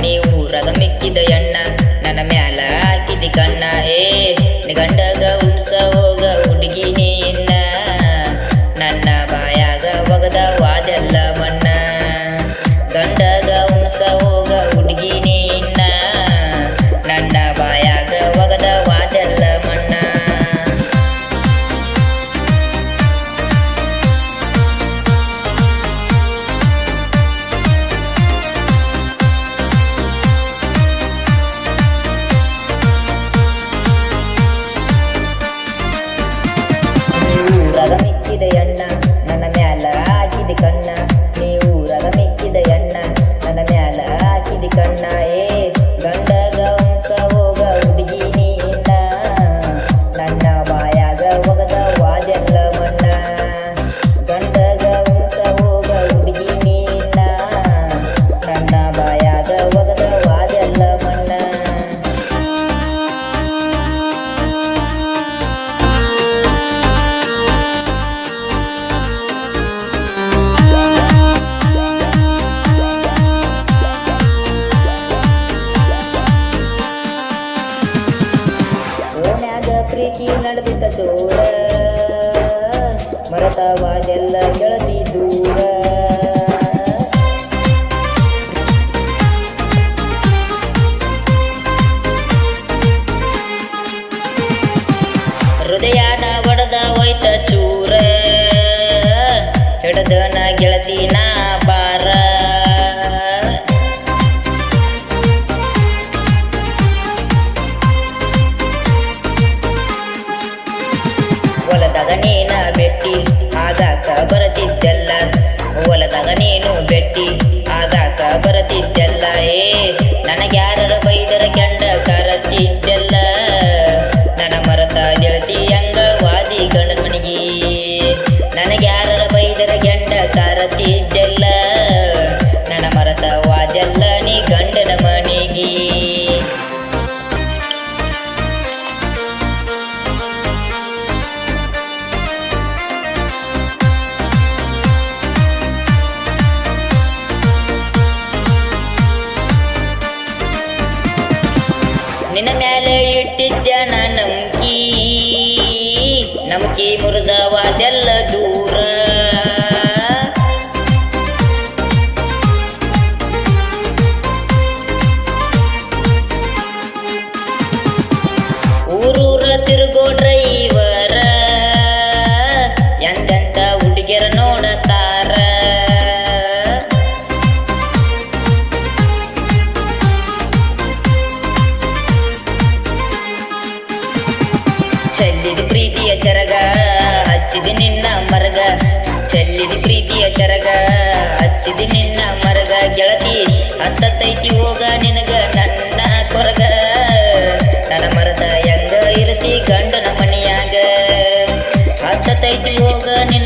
ನೀವು ರಗ ಮಿಕ್ಕಿದ ಎಣ್ಣ ನನ್ನ ಮ್ಯಾಲ ಹಾಕಿದಿ ಕಣ್ಣ ಏ ನಿ ರಗ ನಡೆದಿದ್ದ ದೂರ. ಮರತವಾದೆಲ್ಲ ಗೆಳತಿ ದೂರ. ಹೃದಯನ ಒಡೆದ ಹೋಯ್ತ ಚೂರ. ಹೆಡದನ ನಾ ಹೊಲದಾಗ ನೀನ ಬೆಟ್ಟಿ. ಆದಾಕ ಬರತಿದ್ದೆಲ್ಲ ಹೊಲದಾಗ ನೀನು ಬೆಟ್ಟಿ. ಆಗಾಕ جل دورا ஊரூர திருகோட்டை வர. எந்தெந்த உண்டுகிற நோட தார செஞ்சிது பிரீத்திய சரகா ಹಚ್ಚಿದ ನಿನ್ನ ಮರಗ. ಚೆಲ್ಲಿದ ಪ್ರೀತಿಯ ಚರಗ. ಹಚ್ಚಿದ ನಿನ್ನ ಮರಗ. ಗೆಳತಿ ಹತ್ತೈತಿ ಹೋಗ ನಿನಗ ನನ್ನ ಕೊರಗ. ನನ್ನ ಮರದ ಹೆಂಗ ಇರತಿ ಗಂಡನ ಮನೆಯಾಗ. ಹತ್ತೈತಿ ಹೋಗ ನಿನಗ